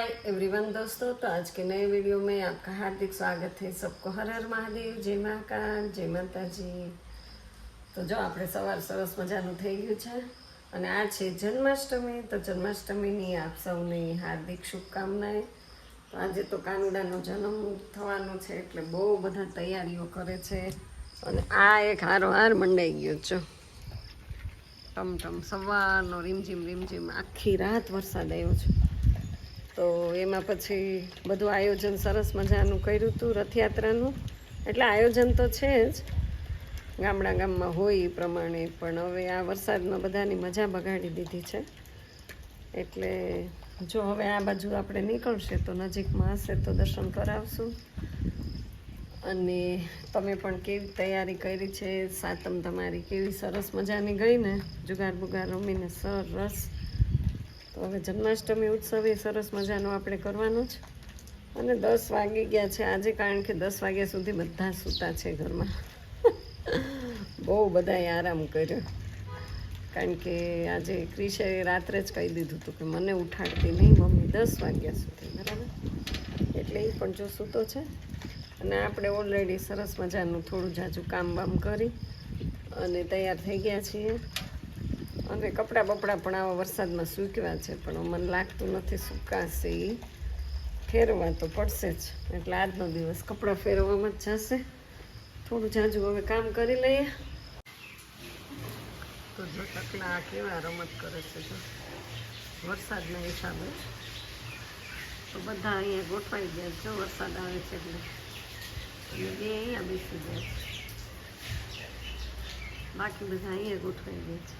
Hi everyone दोस्तों, तो आज के नए वीडियो में आपका हार्दिक स्वागत है सबको। हर हर મહાદેવ જય મહાકાલ જય માતાજી તો જો આપણે સવાર સરસ મજાનું થઈ ગયું છે, અને આ છે જન્માષ્ટમી, તો જન્માષ્ટમીની આપ સૌને હાર્દિક શુભકામનાએ તો આજે તો કાનુડાનો જન્મ થવાનો છે, એટલે બહુ બધા તૈયારીઓ કરે છે, અને આ એક હારો હાર મંડાઈ ગયો છો. ટમટમ સવારનો રીમઝીમ રીમઝીમ, આખી રાત વરસાદ આવ્યો છે. તો એમાં પછી બધું આયોજન સરસ મજાનું કર્યું હતું રથયાત્રાનું. એટલે આયોજન તો છે જ. ગામડા ગામમાં હોય એ પ્રમાણે, પણ હવે આ વરસાદમાં બધાની મજા બગાડી દીધી છે. એટલે જો હવે આ બાજુ આપણે નીકળશે તો નજીકમાં હશે તો દર્શન કરાવશું. અને તમે પણ કેવી તૈયારી કરી છે? સાતમ તમારી કેવી સરસ મજાની ગઈ ને? જુગાર બુગાર રમીને સરસ. હવે જન્માષ્ટમી ઉત્સવ એ સરસ મજાનો આપણે કરવાનો છે અને દસ વાગી ગયા છે આજે, કારણ કે દસ વાગ્યા સુધી બધા સૂતા છે ઘરમાં. બહુ બધાએ આરામ કર્યો. કારણ કે આજે ક્રિશે રાત્રે જ કહી દીધું હતું કે મને ઉઠાડતી નહીં, મમ્મી દસ વાગ્યા સુધી, બરાબર? એટલે એ પણ જો સૂતો છે. અને આપણે ઓલરેડી સરસ મજાનું થોડું જાજુ કામ બામ કરી અને તૈયાર થઈ ગયા છીએ. અને કપડાં બપડા પણ આવા વરસાદમાં સૂકવ્યા છે, પણ મને લાગતું નથી સુકાશે એ ફેરવા તો પડશે જ. એટલે આજનો દિવસ કપડાં ફેરવામાં જ જશે. થોડું જાજુ હવે કામ કરી લઈએ. તો જો ટકલા કેવા રમત કરે છે જો. વરસાદના હિસાબે. તો બધા અહીંયા ગોઠવાઈ ગયા છે, વરસાદ આવે છે એટલે. બે અહીંયા બેસી ગયા છે. બાકી બધા અહીંયા ગોઠવાઈ ગયા છે.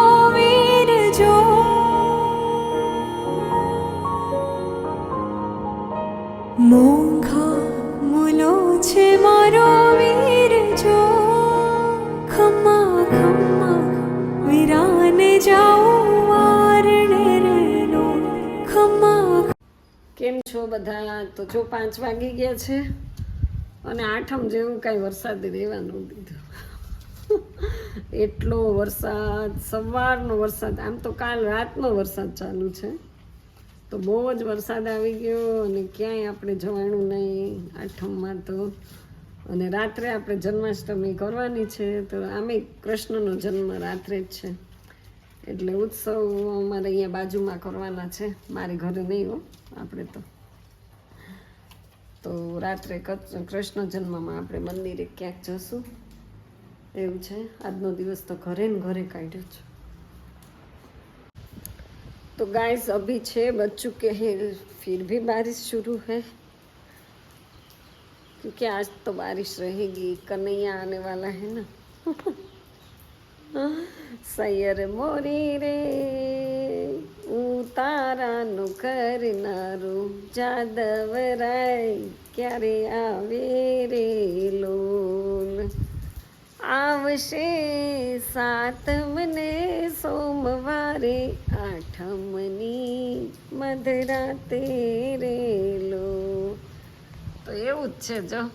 બધા તો જો પાંચ વાગી ગયા છે અને આઠમ જેવું કાંઈ વરસાદ રહેવાનું કીધું એટલો વરસાદ, સવારનો વરસાદ, આમ તો કાલ રાતનો વરસાદ ચાલુ છે. તો બહુ જ વરસાદ આવી ગયો અને ક્યાંય આપણે જવાનું નહીં આઠમમાં તો. અને રાત્રે આપણે જન્માષ્ટમી કરવાની છે, તો આમે કૃષ્ણનો જન્મ રાત્રે જ છે. એટલે ઉત્સવ અમારે અહીંયા બાજુમાં કરવાના છે. મારી ઘરે નહીં હો, આપણે તો. તો રાત્રે કૃ- કૃષ્ણ જન્મમાં આપણે મંદિરે ક્યાંક જશું એવું છે આજનો દિવસ તો ઘરે ને ઘરે કાઢ્યો છે तो गाइस अभी छः बज चुके हैं फिर भी बारिश शुरू है क्योंकि आज तो बारिश रहेगी कन्हैया आने वाला है ना સૈયર મોરી રે તારાનું કરનારું જાદવ રાય ક્યારે આવે રે લોલ? આવશે સાતમને સોમવારે, આઠમની મધરાતે રેલો તો એવું જ છે જો,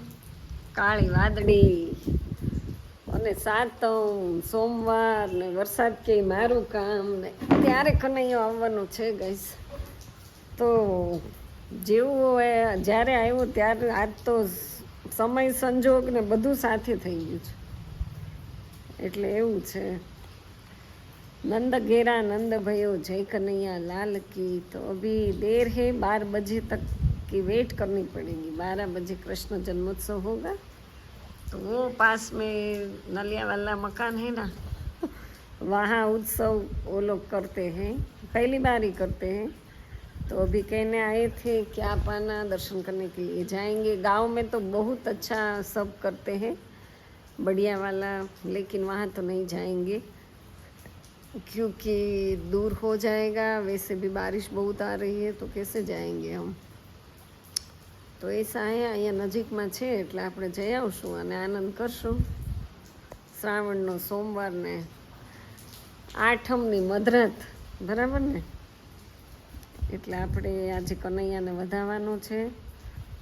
કાળી વાદળી. અને સાતમ સોમવાર ને વરસાદ કે મારું કામ ને ત્યારે કનૈયો આવવાનું છે ગઈશ તો જેવું હોય જ્યારે આવ્યું ત્યારે આજ તો સમય સંજોગ ને બધું સાથે થઈ ગયું છે એટલે એવું છે नंद घेरा नंद भयो जय कन्हैया लाल की तो अभी देर है बारह बजे तक की वेट करनी पड़ेगी बारह बजे कृष्ण जन्मोत्सव होगा तो वो पास में नलिया वाला मकान है ना, वहाँ उत्सव वो लोग करते हैं, पहली बार ही करते हैं। तो अभी कहने आए थे कि आप आना दर्शन करने के लिए जाएँगे। गाँव में तो बहुत अच्छा सब करते हैं, बढ़िया वाला, लेकिन वहाँ तो नहीं जाएँगे। क्योंकि दूर हो जाएगा, वैसे भी बारिश बहुत आ रही है तो कैसे जाएँगे हम? તો એ સાયા અહીંયા નજીકમાં છે એટલે આપણે જઈ આવશું અને આનંદ કરશું. શ્રાવણનો સોમવારને આઠમની મધરાત, બરાબર ને? એટલે આપણે આજે કનૈયાને વધાવવાનું છે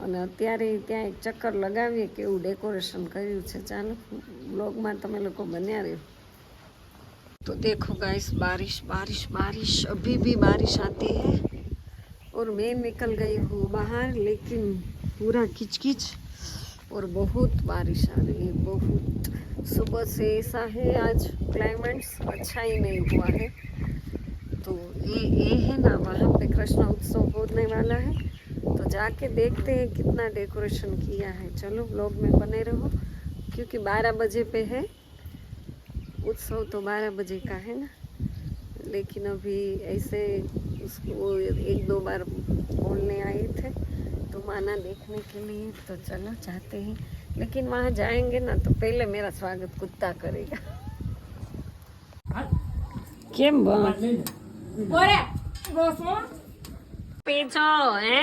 અને અત્યારે ત્યાં એક ચક્કર લગાવીએ કે એવું ડેકોરેશન કર્યું છે. ચાલો, બ્લોગમાં તમે લોકો બન્યા રહ્યો તો દેખો ગાઈશ બારિશ બારિશ બારિશ, અભી બી બારિશ આતી હૈ. और मैं निकल गई हूँ बाहर, लेकिन पूरा किचकिच और बहुत बारिश आ रही है, बहुत। सुबह से ऐसा है, आज क्लाइमेट्स अच्छा ही नहीं हुआ है। तो ये ये है ना, वहाँ पे कृष्णा उत्सव होने वाला है। तो जाके देखते हैं कितना डेकोरेशन किया है। चलो ब्लॉग में बने रहो, क्योंकि 12 बजे पे है। उत्सव तो 12 बजे का है ना। लेकिन अभी ऐसे उसको एक दो बार बोलने आए थे तो माना देखने के लिए तो चलो जाते हैं लेकिन वहाँ जाएंगे ना तो पहले मेरा स्वागत कुत्ता करेगा કેમ પીછો હે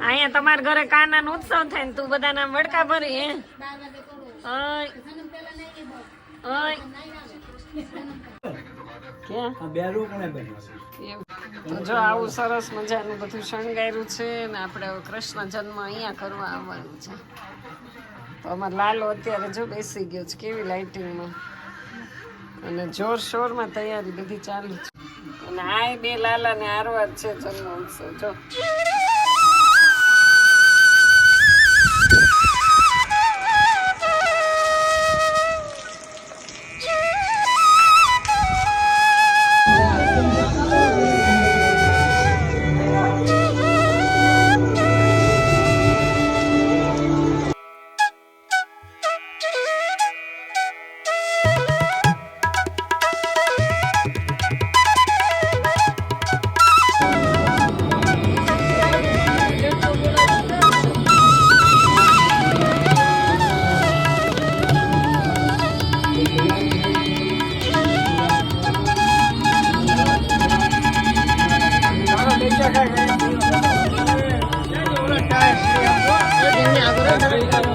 અહીંયા તમારા ઘરે કાના નો ઉત્સવ થાય ને તું બધાના વડકા ભરી હે ઓય ઓય જો આવું સરસ મજાનું બધું શણગાર્યું છે ને આપણે કૃષ્ણ જન્મ અહીંયા કરવા આવવાનું છે. તો અમારે લાલો અત્યારે જો બેસી ગયો છે કેવી લાઇટિંગમાં અને જોર શોરમાં તૈયારી બધી ચાલુ છે. અને આ બે લાલા ને આરવાર છે જન્મ ઉત્સવ જો. Thank you.